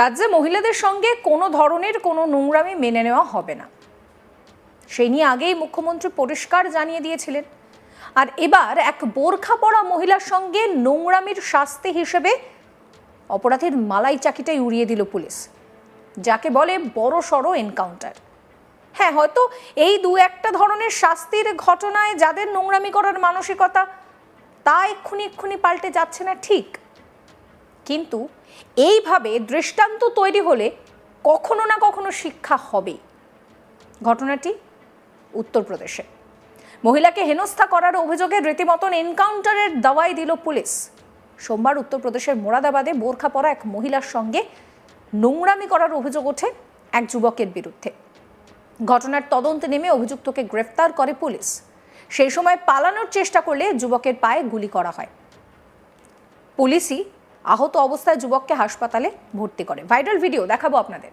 রাজ্যে মহিলাদের সঙ্গে কোনো ধরনের কোনো নোংরামি মেনে নেওয়া হবে না। সেই নিয়ে আগেই মুখ্যমন্ত্রী পরিষ্কার জানিয়ে দিয়েছিলেন। আর এবার এক বোরখা পরা মহিলার সঙ্গে নোংরামির শাস্তি হিসেবে অপরাধীর মালাই চাকিটাই উড়িয়ে দিল পুলিশ, যাকে বলে বড় সড়ো এনকাউন্টার। হ্যাঁ হয়তো এই দু একটা ধরনের শাস্তির ঘটনায় যাদের নোংরামি করার মানসিকতা, তা এক্ষুনি এক্ষুনি পাল্টে যাচ্ছে না ঠিক। কিন্তু এইভাবে দৃষ্টান্ত তৈরি হলে কখনো না কখনো শিক্ষা হবে ঘটনাটি উত্তরপ্রদেশে। মহিলাকে হেনস্থা করার অভিযোগে রীতিমতন এনকাউন্টারের দাওয়াই দিল পুলিশ। সোমবার উত্তরপ্রদেশের মোরাদাবাদে বোরখা পরা এক মহিলার সঙ্গে নোংরামি করার অভিযোগ ওঠে এক যুবকের বিরুদ্ধে। ঘটনার তদন্তে নেমে অভিযুক্তকে গ্রেফতার করে পুলিশ। সেই সময় পালানোর চেষ্টা করলে যুবকের পায়ে গুলি করা হয়। পুলিশই আহত অবস্থায় যুবককে হাসপাতালে ভর্তি করে। ভাইরাল ভিডিও দেখাবো আপনাদের।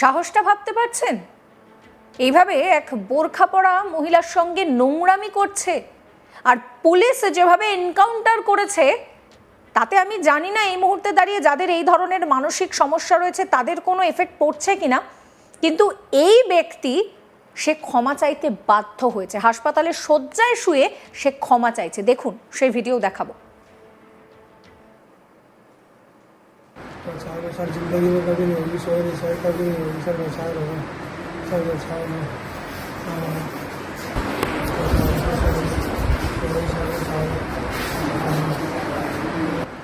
সাহসটা ভাবতে পারছেন? এইভাবে এক বোরখা পরা মহিলার সঙ্গে নোংরামি করছে। আর পুলিশ যেভাবে এনকাউন্টার করেছে, তাতে আমি জানি না এই মুহূর্তে দাঁড়িয়ে যাদের এই ধরনের মানসিক সমস্যা রয়েছে, তাদের কোনো এফেক্ট পড়ছে কিনা। কিন্তু এই ব্যক্তি, সে ক্ষমা চাইতে বাধ্য হয়েছে। হাসপাতালে শয্যায় শুয়ে সে ক্ষমা চাইছে। দেখুন, সেই ভিডিও দেখাবো। सर जिंदगी में कभी नहीं होगी सोए नहीं सोए कभी नहीं होगी सर बचाए रहो सर बचाए रहो हाँ।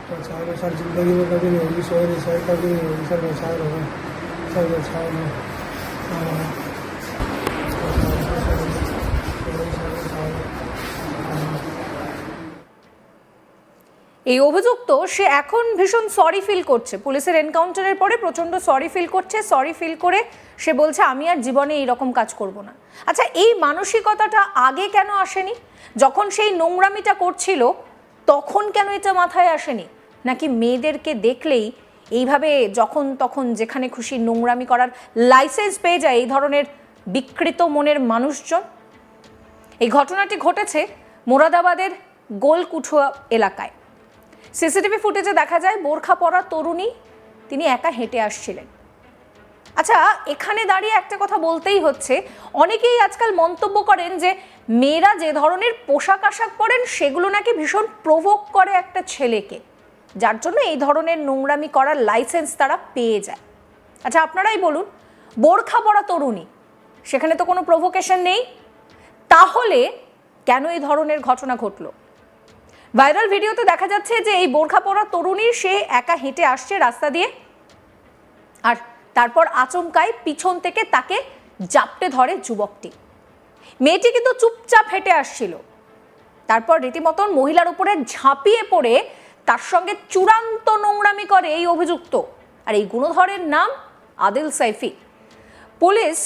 बचाए रहो सर जिंदगी में कभी नहीं होगी सोए नहीं सोए कभी नहीं होगी सर बचाए रहो सर बचाए रहो এই অভিযুক্ত, সে এখন ভীষণ সরি ফিল করছে। পুলিশের এনকাউন্টারের পরে প্রচণ্ড সরি ফিল করছে। সরি ফিল করে সে বলছে, আমি আর জীবনে এইরকম কাজ করব না। আচ্ছা এই মানসিকতাটা আগে কেন আসেনি? যখন সেই নোংরামিটা করছিল, তখন কেন এটা মাথায় আসেনি? নাকি মেয়েদেরকে দেখলেই এইভাবে যখন তখন যেখানে খুশি নোংরামি করার লাইসেন্স পেয়ে যায় এই ধরনের বিকৃত মনের মানুষজন? এই ঘটনাটি ঘটেছে মোরাদাবাদের গোলকুঠুয়া এলাকায়। সিসিটিভি ফুটেজে দেখা যায় বোরখা পরা তরুণী, তিনি একা হেঁটে আসছিলেন। আচ্ছা এখানে দাঁড়িয়ে একটা কথা বলতেই হচ্ছে। অনেকেই আজকাল মন্তব্য করেন যে, মেয়েরা যে ধরনের পোশাক আশাক পরেন, সেগুলো নাকি ভীষণ প্রভোগ করে একটা ছেলেকে। যার জন্য এই ধরনের নোংরামি করার লাইসেন্স তারা পেয়ে যায়। আচ্ছা আপনারাই বলুন, বোরখা পরা তরুণী, সেখানে তো কোনো প্রভোকেশন নেই। তাহলে কেন এই ধরনের ঘটনা ঘটলো? ভাইরাল ভিডিওতে দেখা যাচ্ছে যে এই বোরখা পরা তরুণী, সে একা হেঁটে আসছে রাস্তা দিয়ে আর তারপর আচমকায় পিছন থেকে তাকে জাপটে ধরে যুবকটি। মেয়েটি কিন্তু চুপচাপ হেঁটে আসছিল। তারপর রীতিমতন মহিলার উপরে ঝাঁপিয়ে পড়ে তার সঙ্গে চূড়ান্ত নোংরামি করে এই অভিযুক্ত। আর এই গুণধরের নাম আদিল সাইফি। পুলিশ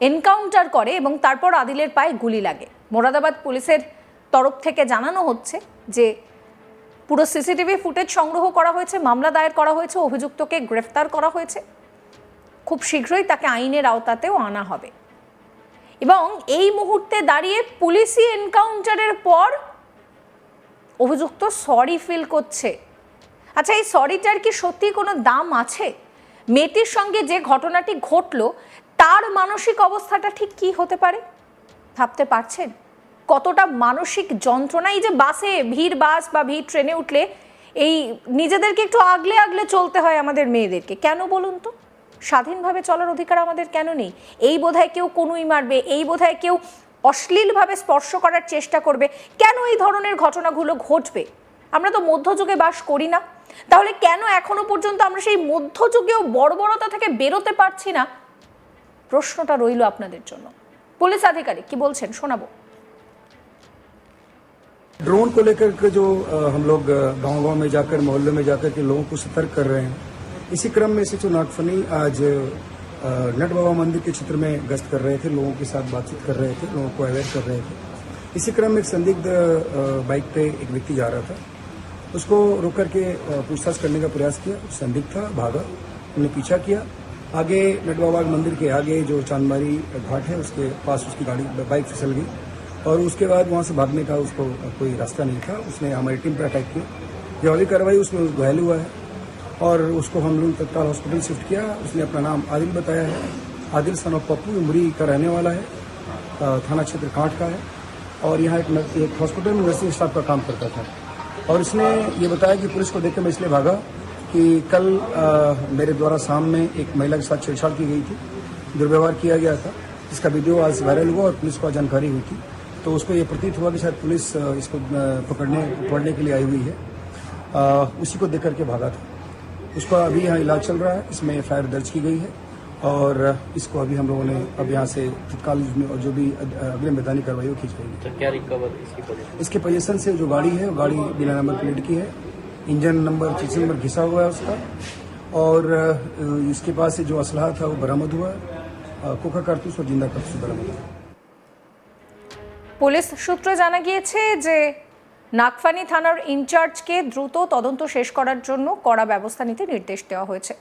এনকাউন্টার করে এবং তারপর আদিলের পায়ে গুলি লাগে। মোরাদাবাদ পুলিশের তরফ থেকে জানানো হচ্ছে যে পুরো সিসিটিভি ফুটেজ সংগ্রহ করা হয়েছে, মামলা দায়ের করা হয়েছে, অভিযুক্তকে গ্রেফতার করা হয়েছে। খুব শীঘ্রই তাকে আইনের আওতাতেও আনা হবে। এবং এই মুহূর্তে দাঁড়িয়ে পুলিশি এনকাউন্টারের পর অভিযুক্ত সরি ফিল করছে। আচ্ছা এই সরিটার কি সত্যি কোনো দাম আছে? মেয়েটির সঙ্গে যে ঘটনাটি ঘটলো, তার মানসিক অবস্থাটা ঠিক কি হতে পারে? ভাবতে পারছেন? কতটা মানসিক যন্ত্রণা? এই যে বাসে ভিড় বাস বা ভিড় ট্রেনে উঠলে এই নিজেদেরকে একটু আগলে আগলে চলতে হয় আমাদের মেয়েদেরকে। কেন বলুন তো? স্বাধীনভাবে চলার অধিকার আমাদের কেন নেই? এই বোধহয় কেউ কোনুই মারবে, এই বোধহয় কেউ অশ্লীলভাবে স্পর্শ করার চেষ্টা করবে। কেন এই ধরনের ঘটনাগুলো ঘটবে? আমরা তো মধ্যযুগে বাস করি না। তাহলে কেন এখনও পর্যন্ত আমরা সেই মধ্যযুগেও বর্বরতা থেকে বেরোতে পারছি না? প্রশ্নটা রইল আপনাদের জন্য। পুলিশ আধিকারিক কি বলছেন শোনাবো। ड्रोन को लेकर के जो हम लोग गाँव गाँव में जाकर, मोहल्ले में जाकर के लोगों को सतर्क कर रहे हैं। इसी क्रम में से नागफनी आज नट बाबा मंदिर के क्षेत्र में गश्त कर रहे थे, लोगों के साथ बातचीत कर रहे थे, लोगों को अवेयर कर रहे थे। इसी क्रम में एक संदिग्ध बाइक पे एक व्यक्ति जा रहा था। उसको रोक करके पूछताछ करने का प्रयास किया। संदिग्ध था, भागा। हमने पीछा किया। आगे नट बाबा मंदिर के आगे जो चांदमारी घाट है, उसके पास उसकी गाड़ी, बाइक फिसल गई। और उसके बाद वहाँ से भागने का उसको कोई रास्ता नहीं था। उसने हमारी टीम पर अटैक किया। जवाबी कार्रवाई उसमें घायल हुआ है। और उसको हम लोग तत्काल हॉस्पिटल शिफ्ट किया। उसने अपना नाम आदिल बताया है। आदिल सन ऑफ़ पप्पू उमरी का रहने वाला है। थाना क्षेत्र कांठ का है। और यहाँ एक, एक हॉस्पिटल में नर्सिंग स्टाफ का काम करता था। और इसने ये बताया कि पुलिस को देख के मैं इसलिए भागा कि कल अ, मेरे द्वारा शाम में एक महिला के साथ छेड़छाड़ की गई थी। दुर्व्यवहार किया गया था। जिसका वीडियो आज वायरल हुआ और पुलिस को जानकारी हुई थी। तो उसको ये प्रतीत हुआ कि शायद पुलिस इसको पकड़ने पकड़ने के लिए आई हुई है। अ, उसी को देख करके भागा था। उसका अभी यहाँ इलाज चल रहा है। इसमें एफआईआर दर्ज की गई है और इसको अभी हम लोगों ने अब यहाँ से तत्काल और जो भी अगले मैदानी कार्रवाई वो खींच गई तो क्या रिकवर इसकी इसके पोजीशन से जो गाड़ी है वो गाड़ी बिना नंबर प्लेट की है। इंजन नंबर चीसी नंबर घिसा हुआ है उसका। और इसके पास से जो असलाह था वो बरामद हुआ। है कोका कारतूस और ज़िंदा कारतूस बरामद हुआ। है পুলিশ সূত্রে জানা গিয়েছে যে নাগফানি থানার ইনচার্জকে দ্রুত তদন্ত শেষ করার জন্য কড়া ব্যবস্থা নিতে নির্দেশ দেওয়া হয়েছে।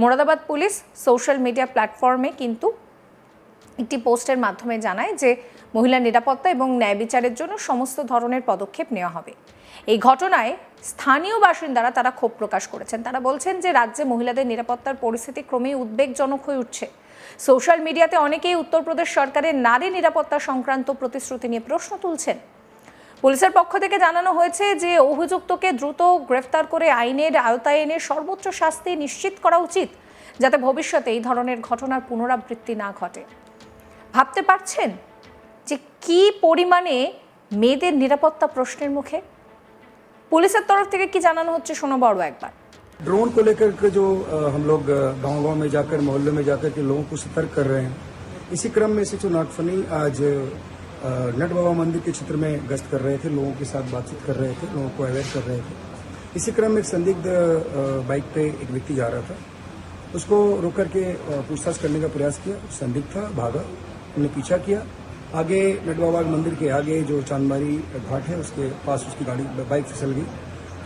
মোরাদাবাদ পুলিশ সোশ্যাল মিডিয়া প্ল্যাটফর্মে কিন্তু একটি পোস্টের মাধ্যমে জানায় যে মহিলা নিরাপত্তা এবং ন্যায় বিচারের জন্য সমস্ত ধরনের পদক্ষেপ নেওয়া হবে। এই ঘটনায় স্থানীয় বাসিন্দারা তারা ক্ষোভ প্রকাশ করেছেন। তারা বলছেন যে রাজ্যে মহিলাদের নিরাপত্তার পরিস্থিতি ক্রমেই উদ্বেগজনক হয়ে উঠছে। সোশ্যাল মিডিয়াতে অনেকেই উত্তরপ্রদেশ সরকারের নারী নিরাপত্তা সংক্রান্ত প্রতিশ্রুতি নিয়ে প্রশ্ন তুলছেন। পুলিশের পক্ষ থেকে জানানো হয়েছে যে অভিযুক্তকে দ্রুত গ্রেফতার করে আইনের আওতায় এনে সর্বোচ্চ শাস্তি নিশ্চিত করা উচিত, যাতে ভবিষ্যতে এই ধরনের ঘটনার পুনরাবৃত্তি না ঘটে। ভাবতে পারছেন যে কি পরিমাণে মেয়েদের নিরাপত্তা প্রশ্নের মুখে? পুলিশের তরফ থেকে কি জানানো হচ্ছে শোনো বড় একবার। ड्रोन को लेकर के जो हम लोग गाँव गाँव में जाकर, मोहल्ले में जाकर के लोगों को सतर्क कर रहे हैं। इसी क्रम में से जो नागफनी आज नट बाबा मंदिर के क्षेत्र में गश्त कर रहे थे, लोगों के साथ बातचीत कर रहे थे, लोगों को अवेयर कर रहे थे। इसी क्रम में एक संदिग्ध बाइक पे एक व्यक्ति जा रहा था। उसको रोक करके पूछताछ करने का प्रयास किया। संदिग्ध था, भागा हमने पीछा किया। आगे नट बाबा मंदिर के आगे जो चांदमारी घाट है, उसके पास उसकी गाड़ी बाइक फिसल गई।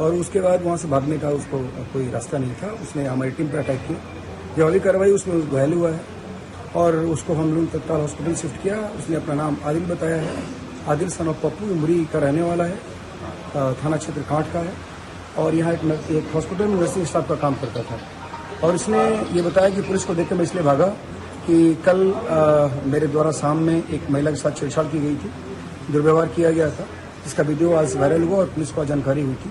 और उसके बाद वहाँ से भागने का उसको कोई रास्ता नहीं था। उसने हमारी टीम पर अटैक किया। जवाबी कार्रवाई उसमें घायल हुआ है। और उसको हम लोग तत्काल हॉस्पिटल शिफ्ट किया। उसने अपना नाम आदिल बताया है। आदिल सन ऑफ़ पप्पू उमरी का रहने वाला है। थाना क्षेत्र कांठ का है। और यहाँ एक, एक हॉस्पिटल में नर्सिंग स्टाफ का काम करता था। और इसने ये बताया कि पुलिस को देखकर मैं इसलिए भागा कि कल अ, मेरे द्वारा शाम में एक महिला के साथ छेड़छाड़ की गई थी। दुर्व्यवहार किया गया था। जिसका वीडियो आज वायरल हुआ और पुलिस को जानकारी हुई थी।